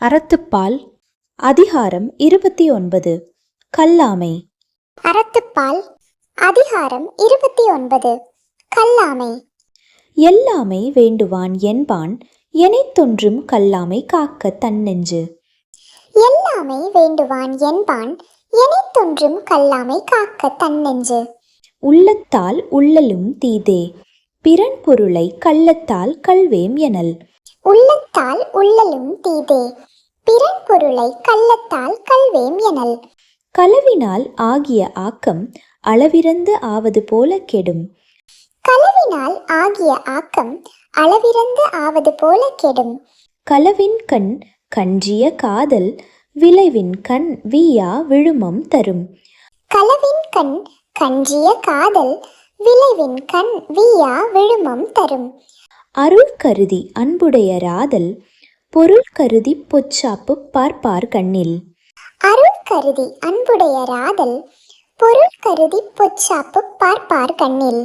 அறத்துப்பால் அதிகாரம் இருபத்தி ஒன்பது கல்லாமை. அறத்துப்பால் அதிகாரம் இருபத்தி ஒன்பது கல்லாமை. எல்லாமை வேண்டுவான் என்பான் எனைத்தொன்றும் கல்லாமை காக்க தன்னெஞ்சு. எல்லாமை வேண்டுவான் என்பான். எனைத்தொன்றும் கல்லாமை காக்க தன்னெஞ்சு உள்ளத்தால் உள்ளலும் தீதே. பிறன் பொருளை கள்ளத்தால் கல்வேம் எனல். உள்ளத்தால் உள்ளலும் தீதே. பிறன் பொருளை கள்ளத்தால் கல்வேம் எனல். களவினால் ஆகிய ஆக்கம் அளவிறந்து ஆவது போல கெடும். களவினால் ஆகிய ஆக்கம் அளவிறந்து ஆவது போல கெடும். களவின் கண் கஞ்சிய காதல் விளைவின் கண் வீயா விழுமம் தரும். களவின் கண் கஞ்சிய காதல் விளைவின் கண் வீயா விழுமம் தரும். அருள் கருதி அன்புடையராதல் பொருள் கருதி பொச்சாப்பு பார்ப்பார் கண்ணில். அருள் கருதி அன்புடையராதல் பொருள் கருதி பொச்சாப்பு பார்ப்பார் கண்ணில்.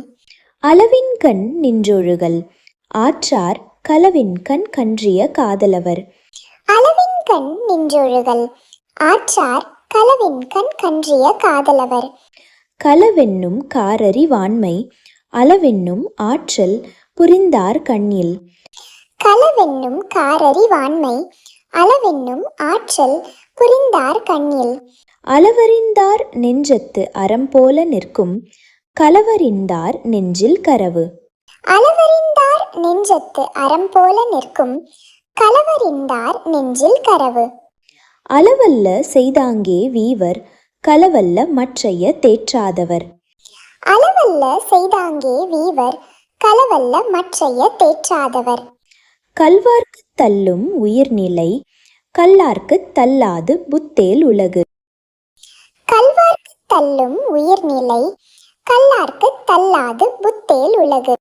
அளவின் கண் நின்றொழுகல் ஆற்றார் களவின் கண் கன்றிய காதலவர். அளவின் கண் நின்றொழுகல். ஆற்றார் களவின் கண் கன்றிய காதலவர். களவென்னும் காரறி வாண்மை அளவென்னும் ஆற்றல் புரிந்தார் கண்ணில். களவென்னும் காரறி வாண்மை அளவென்னும் ஆற்றல் புரிந்தார் கண்ணில். அளவறிந்தார் நெஞ்சத்து அறம் போல நிற்கும் களவறிந்தார் நெஞ்சில் கரவு. அளவறிந்தார் நெஞ்சத்து அறம் போல நிற்கும் களவறிந்தார் நெஞ்சில் கரவு. அளவல்ல செய்தாங்கே வீவர் களவல்ல மற்றைய தேற்றாதவர். அளவல்ல செய்தாங்கே வீவர் களவல்ல மற்றைய தேற்றாதவர். கல்வார்க்குத் தள்ளும் உயிர்நிலை கல்லார்க்குத் தள்ளாது புத்தேல் உலகு. கல்வார்க்கு தள்ளும் உயிர்நிலை கல்லார்க்கு தள்ளாது புத்தேல் உலகு.